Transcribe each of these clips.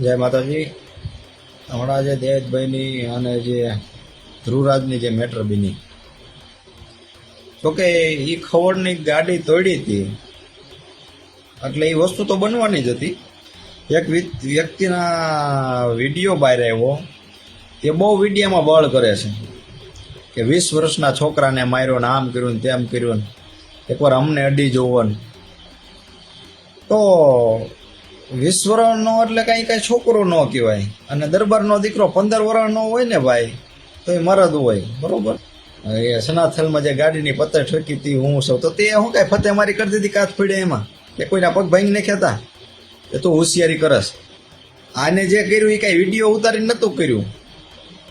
જય માતાજી. હમણાં જે દેવભાઈની અને જે ધ્રુવરાજની જે મેટર બની. કે એ ખવડની ગાડી તોડી હતી. એટલે એ વસ્તુ તો બનવાની જ હતી. એક વ્યક્તિના વીડિયો બહાર આવ્યો. એ બહુ વિડીયામાં બળ કરે છે. કે વીસ વર્ષના છોકરાને માર્યો ને આમ કર્યું ને તેમ કર્યું ને. એકવાર અમને અડી જોવો ને. તો વીસ વર્ષનો એટલે કાંઈ કાંઈ છોકરો ન કહેવાય. અને દરબારનો દીકરો પંદર વરણનો હોય ને ભાઈ તો એ મરદ હોય. બરોબર? એ સનાથલમાં જે ગાડીની પત્તર ઠોકી હતી, હું સૌ તો તે શું કાંઈ ફતે મારી કરી દીધી કાચ ફીડે એમાં. કે કોઈના પગ ભાંગી નાખ્યા એ તો હોશિયારી કરસ. આને જે કર્યું એ કાંઈ વીડિયો ઉતારીને નહોતું કર્યું.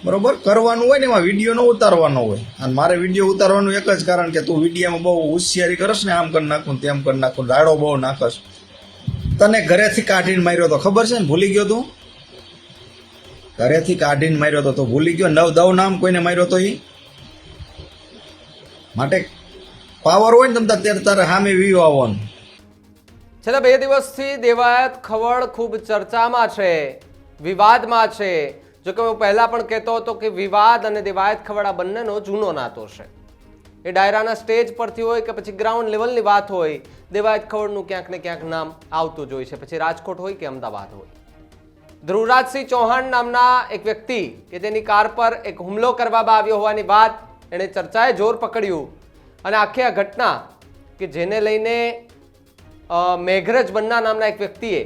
બરોબર? કરવાનું હોય ને એમાં વીડિયો ન ઉતારવાનો હોય. અને મારે વીડિયો ઉતારવાનું એક જ કારણ કે તું વિડીયોમાં બહુ હોશિયારી કરસ ને આમ કરી નાખું તેમ કરી નાખું રાડો બહુ નાખસ. તને ઘરેથી કાઢીને માર્યો તો ખબર છે ને? ભૂલી ગયો તું? ઘરેથી કાઢીને માર્યો તો તો ભૂલી ગયો. નવ દવ નામ કોઈને માર્યો તો એ માટે પાવર હોય ને તમે ત્યારે તારે સામે વીવ આવવાનું. છેલ્લા બે દિવસથી દેવાયત ખવડ ખૂબ ચર્ચામાં છે, વિવાદમાં છે. જો કે હું પહેલાં પણ કહેતો હતો કે વિવાદ અને દેવાયત ખવડ આ બંનેનો જૂનો નાતો છે. એ ડાયરાના સ્ટેજ પરથી હોય કે પછી ગ્રાઉન્ડ લેવલની વાત હોય, દેવાયત ખવડનું ક્યાંક ને ક્યાંક નામ આવતું જ છે. પછી રાજકોટ હોય કે અમદાવાદ હોય. ધ્રુવરાજસિંહ ચૌહાણ નામના એક વ્યક્તિ કે તેની કાર પર એક હુમલો કરવામાં આવ્યો હોવાની વાત એણે ચર્ચાએ જોર પકડ્યું. અને આખી આ ઘટના કે જેને લઈને મેઘરજ બન્ના નામના એક વ્યક્તિએ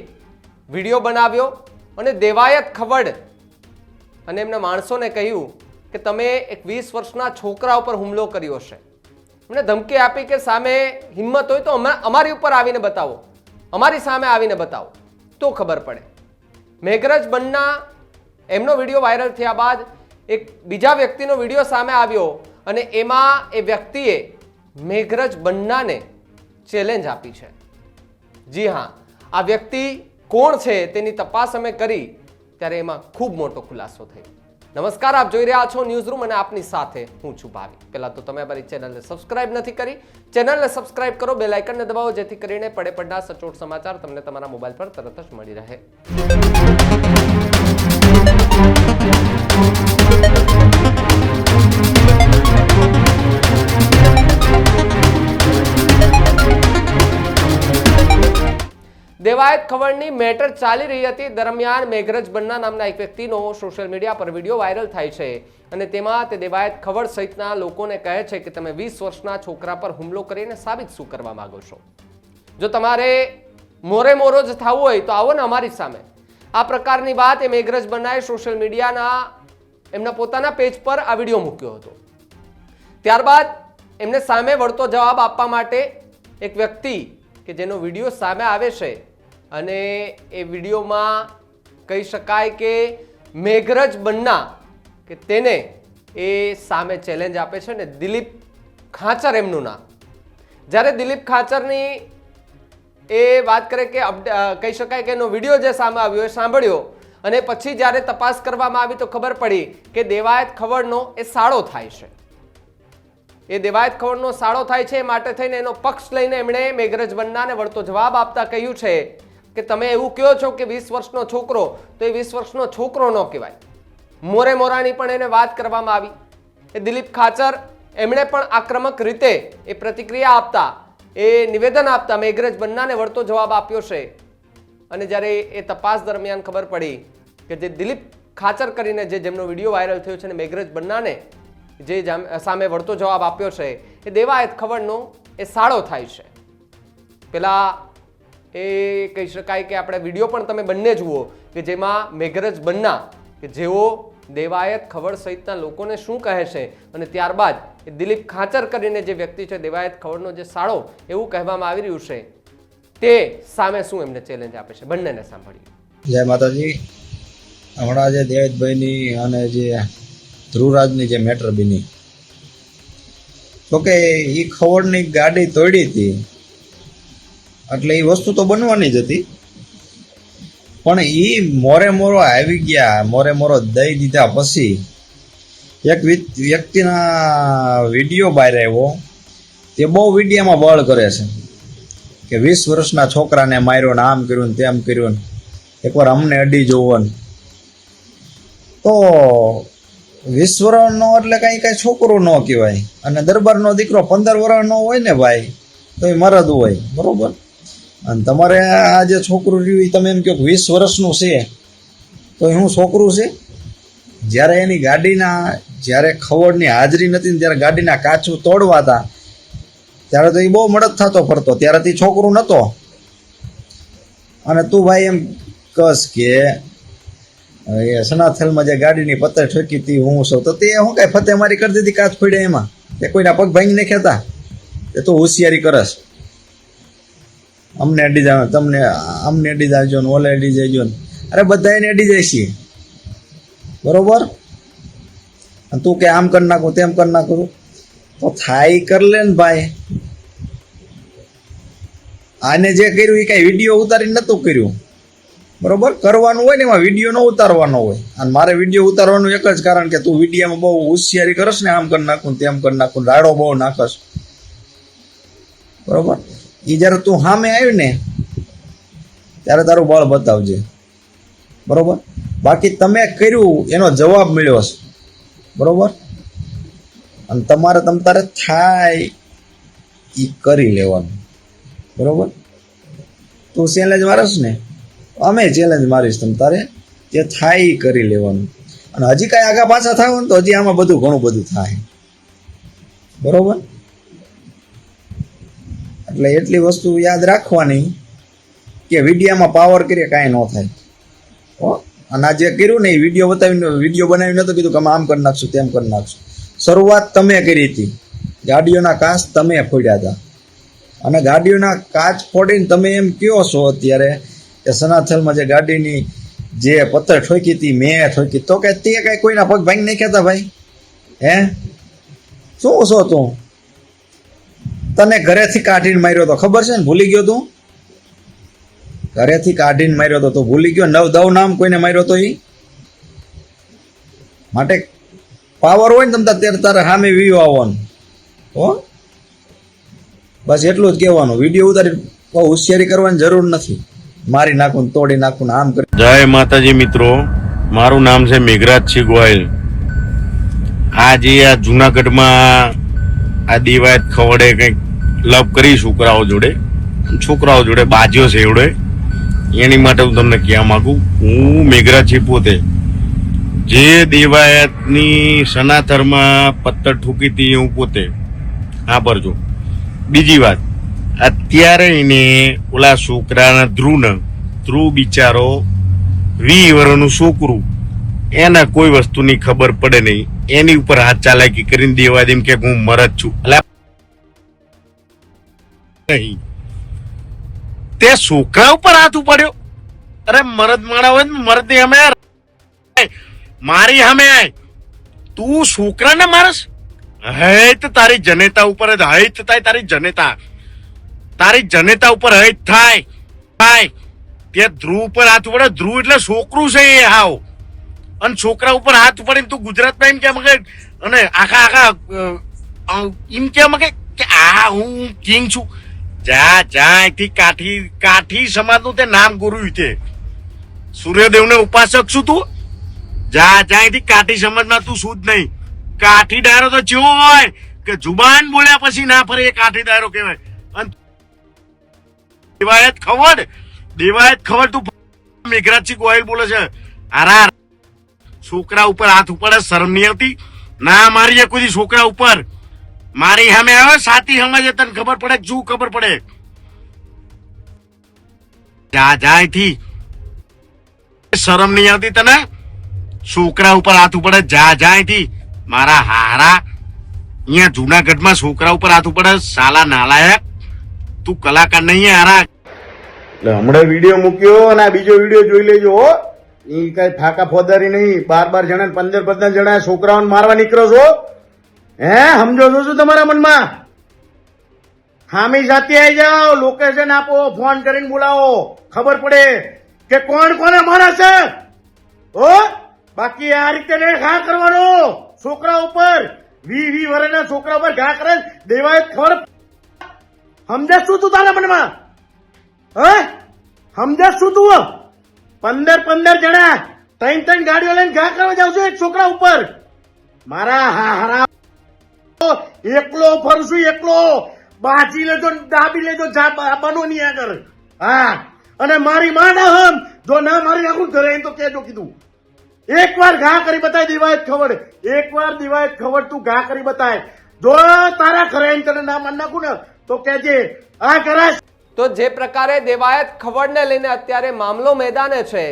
વીડિયો બનાવ્યો અને દેવાયત ખવડ અને એમના માણસોને કહ્યું કે તમે એક વીસ વર્ષના છોકરા ઉપર હુમલો કર્યો છે એમને ધમકી આપી કે સામે હિંમત હોય તો અમે- અમારી ઉપર આવીને બતાવો. અમારી સામે આવીને બતાવો. તો ખબર પડે. મેઘરજ બન્ના, એમનો વીડિયો વાયરલ થયા બાદ એક બીજા વ્યક્તિનો વીડિયો સામે આવ્યો અને એમાં એ વ્યક્તિએ મેઘરજ બન્નાને ચેલેન્જ આપી છે. જી હા, આ વ્યક્તિ કોણ છે તેની તપાસ અમે કરી ત્યારે એમાં ખૂબ મોટો ખુલાસો થયો. નમસ્કાર, આપ જોઈ રહ્યા છો ન્યૂઝ રૂમ અને આપની સાથે હું છું ભાવી. પહેલા તો તમે અમારી ચેનલને સબસ્ક્રાઇબ નથી કરી, ચેનલને સબસ્ક્રાઇબ કરો બે લાઇકનને દબાવો, જેથી કરીને પડે પડના સચોટ સમાચાર તમને તમારા મોબાઈલ પર તરત જ મળી રહે. દેવાયત ખબરની મેટર ચાલી રહી હતી. દરમિયાન મેઘરજ બન્ના નામના એક વ્યક્તિનો સોશિયલ મીડિયા પર વીડિયો વાયરલ થાય છે અને તેમાં તે દેવાયત ખબર સહિતના લોકોને કહે છે કે તમે વીસ વર્ષના છોકરા પર હુમલો કરીને સાબિત શું કરવા માગો છો? જો તમારે મોરે મોરો જ થવું હોય તો આવો ને અમારી સામે. આ પ્રકારની વાત એ મેઘરજ બન્નાએ સોશિયલ મીડિયાના એમના પોતાના પેજ પર આ વીડિયો મૂક્યો હતો. ત્યારબાદ એમને સામે વળતો જવાબ આપવા માટે એક વ્યક્તિ કે જેનો વીડિયો સામે આવે છે અને એ વિડીયોમાં કહી શકાય કે મેઘરજ બન્ના કે તેને એ સામે ચેલેન્જ આપે છે ને દિલીપ ખાચર એમનું નામ. જ્યારે દિલીપ ખાચરની એ વાત કરે કે કહી શકાય કે એનો વીડિયો જે સામે આવ્યો એ સાંભળ્યો અને પછી જ્યારે તપાસ કરવામાં આવી તો ખબર પડી કે દેવાયત ખવડનો એ સાળો થાય છે. એ દેવાયત ખવડનો સાળો થાય છે માટે થઈને એનો પક્ષ લઈને એમણે મેઘરજ બન્નાને વળતો જવાબ આપતા કહ્યું છે કે તમે એવું કહો છો કે વીસ વર્ષનો છોકરો, તો એ વીસ વર્ષનો છોકરો ન કહેવાય. મોરે મોરાની પણ એને વાત કરવામાં આવી. એ દિલીપ ખાચર એમણે પણ આક્રમક રીતે એ પ્રતિક્રિયા આપતા, એ નિવેદન આપતા મેઘરજ બન્નાને વળતો જવાબ આપ્યો છે. અને જ્યારે એ તપાસ દરમિયાન ખબર પડી કે જે દિલીપ ખાચર કરીને જે જેમનો વીડિયો વાયરલ થયો છે અને મેઘરજ બન્નાને જે સામે વળતો જવાબ આપ્યો છે, એ દેવાયત ખબરનો એ સાળો થાય છે. પેલા એ કહી શકાય કે આપણે વીડિયો પણ તમે બંને જુઓ, કે જેમાં મેઘરજ બન્ના, કે જેઓ દેવાયત ખબર સહિતના લોકોને શું કહે છે અને ત્યારબાદ એ દિલીપ ખાચર કરીને જે વ્યક્તિ છે, દેવાયત ખબરનો જે સાળો, એવું કહેવામાં આવી રહ્યું છે, તે સામે શું એમને ચેલેન્જ આપે છે? બંનેને સાંભળ્યું જય માતાજી. હમણાં જે દેવભાઈની અને જે ધ્રુવરાજની જે મેટર બની. તો કે એ ખવડની ગાડી તોડી હતી. એટલે એ વસ્તુ તો બનવાની જ હતી. પણ એ મોરે મોરો આવી ગયા, મોરે મોરો દઈ દીધા પછી એક વ્યક્તિના વીડિયો બહાર આવ્યો. તે બહુ વિડીયામાં બળ કરે છે. કે વીસ વર્ષના છોકરાને માર્યો ને આમ કર્યું ને તેમ કર્યું ને. એકવાર અમને અડી જોવો ને. તો વીસ વર્ષનો એટલે કાંઈ કાંઈ છોકરો ન કહેવાય. અને દરબારનો દીકરો પંદર વર્ષનો હોય ને ભાઈ તો એ મરદ હોય, બરોબર? અને તમારે આ જે છોકરું રહ્યું એ તમે એમ કહો વીસ વર્ષનું છે તો શું છોકરું છે? જ્યારે એની ગાડીના, જ્યારે ખવડની હાજરી નથી ને ત્યારે ગાડીના કાચું તોડવા હતા, ત્યારે તો એ બહુ મદદ થતો ફરતો. ત્યારે તે છોકરું નહોતો અને તું ભાઈ એમ કસ કે એ સનાથલમાં જે ગાડીની પતર ઠોકી હતી, હું સૌ તો તે શું કાંઈ ફતે મારી કરી દીધી, કાચ ફોડે એમાં. તે કોઈના પગ ભાંગી નહીં ખેતા એ તો હોશિયારી કરશ અમને અડી જાવ, તમને, અમને અડી જાજો ને ઓલે અડી જજો ને. અરે બધા એને અડી જાય છે બરોબર? તું કે આમ કરી નાખું, તેમ કરી નાખું. તો થાય કર લે ને ભાઈ. આને જે કર્યું એ કાંઈ વીડિયો ઉતારીને નહોતું કર્યું. બરોબર? કરવાનું હોય ને એમાં વીડિયો ન ઉતારવાનો હોય. અને મારે વીડિયો ઉતારવાનું એક જ કારણ કે તું વિડીયામાં બહુ હોશિયારી કરશ ને આમ કરી નાખું તેમ કરી નાખું રાડો બહુ નાખશ. બરોબર? એ જ્યારે તું સામે આવ્યું ને ત્યારે તારું બળ બતાવજે. બરોબર? બાકી તમે કર્યું, એનો જવાબ મળ્યો છે બરોબર? અને તમારે તમ તારે થાય એ કરી લેવાનું. બરોબર? તું સેલેજ મારસ ને? અમે ચેલેન્જ મારીશ તમ તારે? જે થાય એ કરી લેવાનું. અને હજી કાંઈ આગા પાછા થાય ને તો હજી આમાં બધું ઘણું બધું થાય. બરોબર? એટલે એટલી વસ્તુ યાદ રાખવાની કે વિડીયામાં પાવર કરીએ, કાંઈ ન થાય. હો? અને આ જે કર્યું ને એ વીડિયો બતાવીને, વીડિયો બનાવીને તો કીધું કે આમ કરી નાખશું, તેમ કરી નાખશું. શરૂઆત તમે કરી હતી. ગાડીઓના કાચ તમે ફોડ્યા હતા. અને ગાડીઓના કાચ ફોડીને તમે એમ કયો છો અત્યારે? કે સનાથલમાં જે ગાડીની જે પથ્થર ઠોકી હતી, મેં ઠોકી, તો કે તે કાંઈ કોઈના પગ ભાંગી નહીં કહેતા ભાઈ? હે? શું છો તું તને ઘરેથી કાઢીને માર્યો તો ખબર છે ને? ભૂલી ગયો તું? ઘરેથી કાઢીને માર્યો તો તું ભૂલી ગયો? નવ દવ નામ કોઈને માર્યો તો એ માટે પાવર હોય ને તમે ત્યારે તારે સામે વ્યૂ આવવાનું. હો? બસ એટલું જ કહેવાનું. વીડિયો ઉતારી બહુ હોશિયારી કરવાની જરૂર નથી. મારી નાખું તોડી નાખું આમ કરી. જય માતાજી મિત્રો, મારું નામ છે મેઘરાજસિંહ ગોયલ આ જે આ જુનાગઢમાં આ દિવાયત ખવડે કંઈક લવ કરી છોકરાઓ જોડે છોકરાઓ જોડે, બાજ્યો છે એવડે. એની માટે હું તમને કહેવા માગું, હું મેઘરાજસિંહ પોતે. જે દેવાયતની સનાતરમાં પથ્થર ઠૂકી હતી હું પોતે. હા પરજો બીજી વાત. અત્યારે એને ઓલા છોકરાના ધ્રુવને, ધ્રુવ બિચારો વી વર્ષનું છોકરું, એને કોઈ વસ્તુની ખબર પડે નહીં. એની ઉપર હાથ ચાલાકી કરીને દેવા દેમ કે હું મરજ છું. નહીં. તે છોકરા ઉપર હાથ ઉપાડ્યો. અરે મરદ માણા હોય મરદ અમે મારી સામે આય તું છોકરાને મારસ? હૈત તારી જનેતા ઉપર હૈત તારી જનેતા. તારી જનેતા ઉપર હૈત થાય. થાય. તે ધ્રુવ ઉપર હાથ પડે ધ્રુવ એટલે છોકરું છે એ હાવ. અને છોકરા ઉપર હાથ પડે તું ગુજરાતમાં એમ કેમ કે અને આખા આખા એમ કેમ કે આ હું કિંગ છું. જા જા, અહીંથી કાઠી કાઠી સમાજનું તે નામ ગુરુ તે સૂર્યદેવને ઉપાસક છું તું. જા જા, અહીંથી કાઠી સમાજમાં તું શું જ નહીં. કાઠી ડાયરો તો જેવો હોય કે જુબાન બોલ્યા પછી ના ફરે એ કાઠી ડાયરો કહેવાય. દેવાયત ખબર? દેવાયત ખબર તું મેઘરાજસિંહ ગોયલ બોલે છે. અરા છોકરા ઉપર હાથ ઉપાડે શરમ નહીં આવતી? ના, મારી કોઈ છોકરા ઉપર. મારી સામે આવે સાથી સમજે તને ખબર પડે શું ખબર પડે? જા જાય થી શરમ નહીં આવતી તને? છોકરા ઉપર હાથ ઉપાડે જા જાય થી મારા હારા. અહીંયા જુનાગઢમાં છોકરા ઉપર હાથ ઉપાડે સાલા નાલાયક. તું કલાકાર નહીં હારા. એટલે હમણાં વીડિયો મૂક્યો અને આ બીજો વીડિયો જોઈ લેજો એ કઈ ફાકા ફોદારી નહીં. બાર બાર જણા પંદર પંદર જણા છોકરાઓને મારવા નીકળો છો. હે, સમજો છો શું તમારા મનમાં? હામી સાથે આવી જાઓ લોકેશન આપો ફોન કરીને બોલાવો. ખબર પડે કે કોણ કોને મારે છે. હો, બાકી આ રીતે ને ઘા કરવાનો. છોકરા ઉપર વી વી વર્ષના છોકરા ઉપર ઘા કરે દેવાય ખબર સમજે શું તું તારા મનમાં? હે? સમજે શું તું? પંદર પંદર જણા ત્રણ ત્રણ ગાડીઓ લઈને ઘા કરવા જાવ છું એક છોકરા ઉપર. મારા હા હરા. એકલો ફરશું, એકલો. બાજી લેજો દાબી લેજો બનો નહીં આગળ. હા. અને મારી માં ના હમ. જો ના મારી આખું ઘરે તો કેજો કીધું. એક વાર ઘા કરી બતાય દિવાયત ખબર. એક વાર દિવાયત ખબર તું ઘા કરી બતાય. જો તારા ઘરે તને ના માન નાખું ને તો કેજે આ કરાશ. તો જે પ્રકારે દેવાયત ખવડને લઈને અત્યારે મામલો મેદાને છે,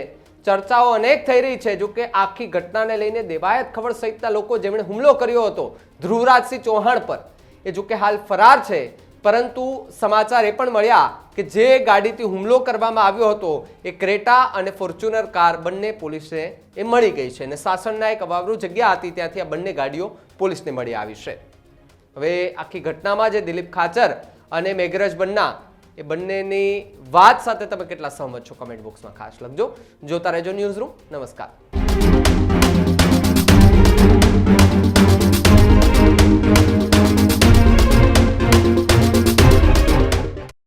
ચર્ચાઓ અનેક થઈ રહી છે. જો કે આખી ઘટનાને લઈને દેવાયત ખવડ સહિતના લોકો જેમણે હુમલો કર્યો હતો, ધ્રુવરાજસિંહ ચૌહાણ પર. એ જો કે હાલ ફરાર છે, પરંતુ સમાચાર એ પણ મળ્યા કે જે ગાડીથી હુમલો કરવામાં આવ્યો હતો, એ ક્રેટા અને ફોર્ચ્યુનર કાર બંને પોલીસને એ મળી ગઈ છે. અને સાસણના એક અવાવરૂ જગ્યા હતી, ત્યાંથી આ બંને ગાડીઓ પોલીસને મળી આવી છે. હવે આખી ઘટનામાં જે દિલીપ ખાચર અને મેઘરજ બન્ના, એ બંનેની વાત સાથે તમે કેટલા સહમત છો? કમેન્ટ બોક્સમાં ખાસ લખજો. જોતા રહેજો ન્યૂઝ રૂમ. નમસ્કાર.